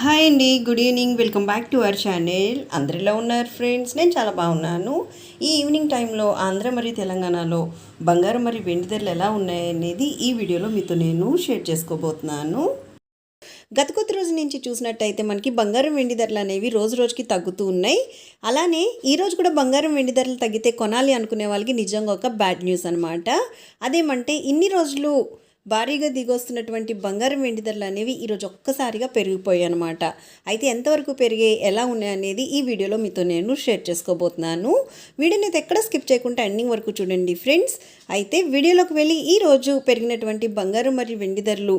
Hi అండి good evening. Welcome back to our channel. అందరిలో ఉన్నారు ఫ్రెండ్స్? నేను చాలా బాగున్నాను. ఈ ఈవినింగ్ టైంలో ఆంధ్ర మరియు తెలంగాణలో బంగారం మరియు వెండి ధరలు ఎలా ఉన్నాయనేది ఈ వీడియోలో మీతో నేను షేర్ చేసుకోబోతున్నాను. గత కొద్ది రోజు నుంచి చూసినట్టయితే మనకి బంగారం వెండి ధరలు అనేవి రోజు రోజుకి తగ్గుతూ ఉన్నాయి. అలానే ఈరోజు కూడా బంగారం వెండి ధరలు తగ్గితే కొనాలి అనుకునే వాళ్ళకి నిజంగా ఒక బ్యాడ్ న్యూస్ అనమాట అదేమంటే ఇన్ని రోజులు భారీగా దిగొస్తున్నటువంటి బంగారం వెండి ధరలు అనేవి ఈరోజు ఒక్కసారిగా పెరిగిపోయాయి అనమాట అయితే ఎంతవరకు పెరిగాయి ఎలా ఉన్నాయి అనేది ఈ వీడియోలో మీతో నేను షేర్ చేసుకోబోతున్నాను. వీడియోని అయితే ఎక్కడ స్కిప్ చేయకుండా ఎండింగ్ వరకు చూడండి ఫ్రెండ్స్. అయితే వీడియోలోకి వెళ్ళి ఈ రోజు పెరిగినటువంటి బంగారం మరియు వెండి ధరలు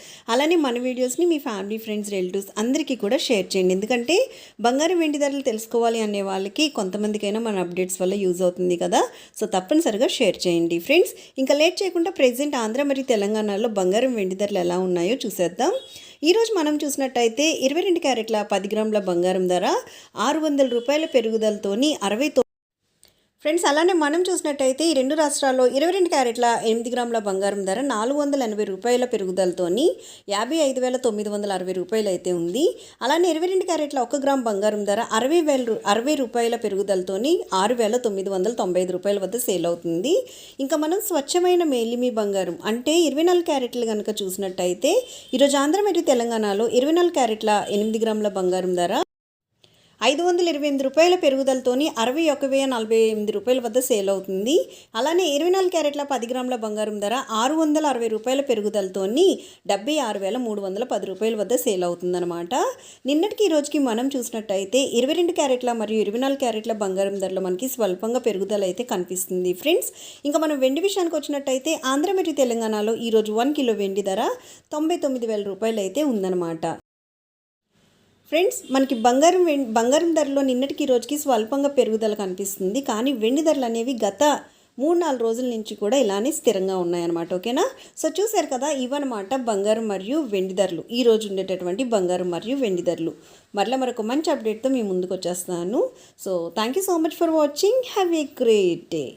అలానే మన వీడియోస్ని మీ ఫ్యామిలీ ఫ్రెండ్స్ రిలేటివ్స్ అందరికీ కూడా షేర్ చేయండి. ఎందుకంటే బంగారం వెండి ధరలు తెలుసుకోవాలి అనే వాళ్ళకి కొంతమందికైనా మన అప్డేట్స్ వల్ల యూజ్ అవుతుంది కదా. సో తప్పనిసరిగా షేర్ చేయండి. ఫ్రెండ్స్ ఇంకా లేట్ చేయకుండా ప్రెసెంట్ ఆంధ్ర మరియు తెలంగాణలో బంగారం వెండి ధరలు ఎలా ఉన్నాయో చూసేద్దాం. ఈరోజు మనం చూసినట్టయితే ఇరవై రెండు క్యారెట్ల పది గ్రాముల బంగారం ధర ఆరు వందల రూపాయల పెరుగుదలతోని అరవై ఫ్రెండ్స్ అలానే మనం చూసినట్టయితే ఈ రెండు రాష్ట్రాల్లో ఇరవై రెండు క్యారెట్ల ఎనిమిది గ్రాముల బంగారం ధర నాలుగు వందల ఎనభై రూపాయల పెరుగుదలతోని యాభై ఐదు వేల తొమ్మిది వందల అరవై రూపాయలు అయితే ఉంది. అలానే ఇరవై రెండు క్యారెట్ల ఒక గ్రామ్ బంగారం ధర అరవై వేల రూ- అరవై రూపాయల పెరుగుదలతోని ఆరు వేల తొమ్మిది వందల తొంభై ఐదు రూపాయల వద్ద సేల్ అవుతుంది. ఇంకా మనం స్వచ్ఛమైన మేలిమి బంగారం అంటే ఇరవై నాలుగు క్యారెట్లు కనుక చూసినట్టయితే ఈరోజు ఆంధ్ర మరియు తెలంగాణలో ఇరవై నాలుగు క్యారెట్ల ఎనిమిది గ్రాముల బంగారం ధర ఐదు వందల ఇరవై ఎనిమిది రూపాయల పెరుగుదలతోని అరవై ఒక వెయ్యి నలభై ఎనిమిది రూపాయల వద్ద సేల్ అవుతుంది. అలానే ఇరవై నాలుగు క్యారెట్ల పది గ్రాముల బంగారం ధర ఆరు వందల అరవై రూపాయల పెరుగుదలతోని డెబ్బై ఆరు వేల మూడు వందల పది రూపాయల వద్ద సేల్ అవుతుందన్నమాట. నిన్నటికి ఈ రోజుకి మనం చూసినట్టయితే ఇరవై రెండు క్యారెట్ల మరియు ఇరవై నాలుగు క్యారెట్ల బంగారం ధరలో మనకి స్వల్పంగా పెరుగుదల అయితే కనిపిస్తుంది ఫ్రెండ్స్. ఇంకా మనం వెండి విషయానికి వచ్చినట్టయితే ఆంధ్ర మరియు తెలంగాణలో ఈరోజు వన్ కిలో వెండి ధర తొంభై తొమ్మిది వేల రూపాయలు అయితే ఉందన్నమాట. ఫ్రెండ్స్ మనకి బంగారం వెం- బంగారం ధరలో నిన్నటికి ఈ రోజుకి స్వల్పంగా పెరుగుదల కనిపిస్తుంది. కానీ వెండి ధరలు అనేవి గత మూడు నాలుగు రోజుల నుంచి కూడా ఇలానే స్థిరంగా ఉన్నాయన్నమాట ఓకేనా? సో చూశారు కదా ఇవన్నమాట బంగారం మరియు వెండి ధరలు. ఈ రోజు ఉండేటటువంటి బంగారం మరియు వెండి ధరలు. మరలా మరొక మంచి అప్డేట్తో మీ ముందుకు వచ్చేస్తాను. So thank you so much for watching have a great day